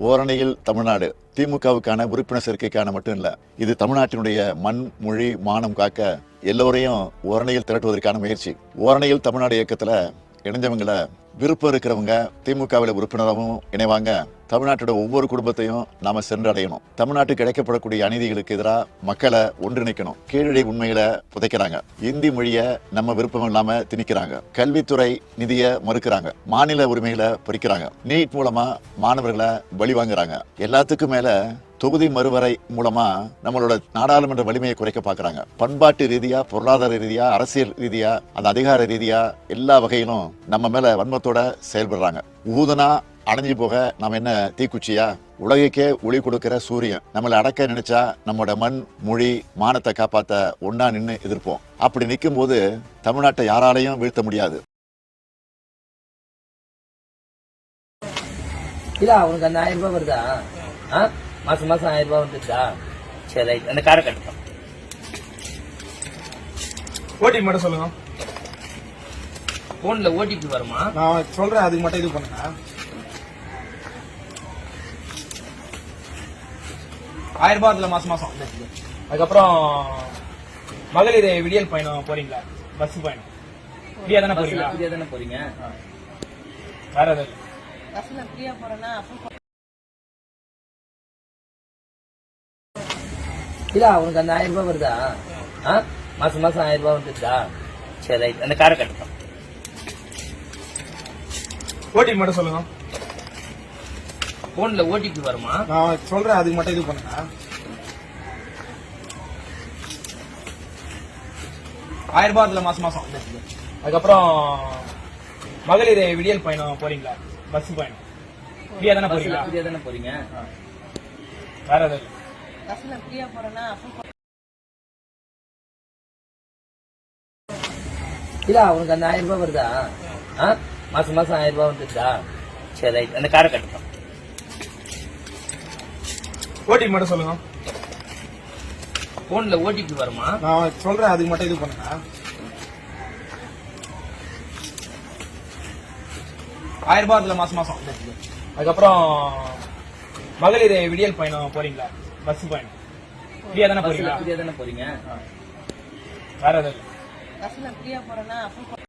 ஓரணியில் தமிழ்நாடு திமுகவுக்கான உறுப்பினர் சேர்க்கைக்கான மட்டும் இல்லை இது தமிழ்நாட்டினுடைய மண் மொழி மானம் காக்க எல்லோரையும் ஓரணியில் திரட்டுவதற்கான முயற்சி. ஓரணியில் தமிழ்நாடு இயக்கத்தில் இணைஞ்சவங்களை விருப்பம் இருக்கிறவங்க திமுகவில் உறுப்பினராகவும் இணைவாங்க. தமிழ்நாட்டோட ஒவ்வொரு குடும்பத்தையும் நாம சென்றடையணும். தமிழ்நாட்டுக்கு கிடைக்கப்படக்கூடிய அநீதிகளுக்கு எதிராக மக்களை ஒன்றிணைக்கணும். கீழடி உண்மைகளை புதைக்கிறாங்க. இந்தி மொழியை நம்ம விருப்பம் இல்லாம திணிக்கிறாங்க. கல்வித்துறை நிதியை மறுக்கிறாங்க. மாநில உரிமைகளை பறிக்கிறாங்க. நீட் மூலமா மாணவர்களை பலி வாங்குறாங்க எல்லாத்துக்கும் மேல தொகுதி மறுவரை மூலமா நம்மளோட நாடாளுமன்ற வலிமையை குறைக்க பார்க்கறாங்க. பண்பாட்டு ரீதியா பொருளாதார ரீதியா அரசியல் ரீதியா அந்த அதிகார ரீதியா எல்லா வகையிலும் நம்ம மேல வன்மத்தோட செயல்படுறாங்க. ஊதனா அணைஞ்சு போக நம்ம என்ன தீக்குச்சியா? உலகைக்கே ஒளி கொடுக்கிற சூரியன் நம்மளை அடக்க நினைச்சா நம்மளோட மண் மொழி மானத்தை காப்பாத்த ஒன்னா நின்று எதிர்ப்போம். அப்படி நிற்கும் போது தமிழ்நாட்டை யாராலையும் வீழ்த்த முடியாது. இல்ல அவனுக்கு அந்த ஆயிரம் ரூபாய் வருதா? மாசம் மாசம் ஆயிரம் ரூபாய் வந்துருதா சரி ரைட். அந்த காரை கட்டணும் ஓடிபி மட்டும் சொல்லுங்க. போன்ல ஓடிபி வருமா? நான் சொல்றேன் அதுக்கு மட்டும் இது பண்ணுங்க. ஆயிரம் ரூபாய் அதுல மாசம் மாசம். அதுக்கப்புறம் மகளிர் விடியல் பயணம் போறீங்களா? பஸ் பயணம். ஃப்ரீயா தானே போறீங்களா? ஃப்ரீயா தானே போறீங்க வேற எதுவும் இல்ல. உனக்கு அந்த ஆயிரம் ரூபாய் வருதா? ஆ? மாசம் மாசம் ஆயிரம் ரூபாய் வந்துருதா? சரி ரைட். அந்த காரை கட்டணும் ஓடிபி மட்டும் சொல்லுங்க. போன்ல ஓடிபி வருமா? நான் சொல்றேன் அதுக்கு மட்டும் இது பண்ணுங்க. ஆயிரம் ரூபாய் அதுல மாசம் மாசம். அதுக்கப்புறம் மகளிர் விடியல் பயணம் போறீங்களா? பஸ் பயணம். ஃப்ரீயா தானே போறீங்களா? ஃப்ரீயா தானே போறீங்க? வேற எதுவும். பஸ்ல ஃப்ரீயா போறேன்னா அப்போ இல்ல உனக்கு அந்த ஆயிரம் ரூபாய் வருதா? ஆ? மாசம் மாசம் ஆயிரம் ரூபாய் வந்துருதா சரி ரைட். அந்த காரை கட்டணும் ஓடிபி மட்டும் சொல்லுங்க. போன்ல ஓடிபி வருமா? நான் சொல்றேன் அதுக்கு மட்டும் இது பண்ணுங்க. ஆயிரம் ரூபாய் அதுல மாசம் மாசம். அதுக்கப்புறம் மகளிர் விடியல் பயணம் போறீங்களா? பஸ் பயணம் ஃப்ரீயா தானே போறீங்களா? ஃப்ரீயா தானே போறீங்க? வேற இல்ல. பஸ்ல ஃப்ரீயா போறேன்னா அப்போ